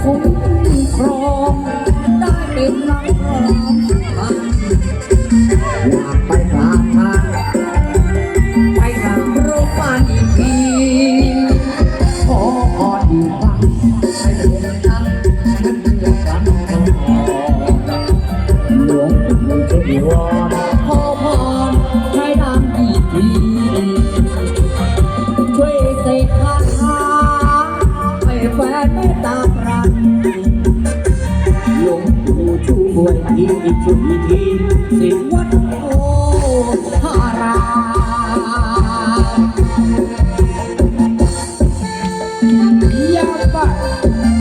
คุ้มครองได้เป็นนรำอยากไปทางไปทางโรงพาบอีกทีขอขอดีฟังให้ดวทั้งนั้นเพื่อกันหลวงปู่เจ้าอยู่น ตาปรังหลวงปู่ช่วยทีช่วยทีสิวัดโพธารามยาบัด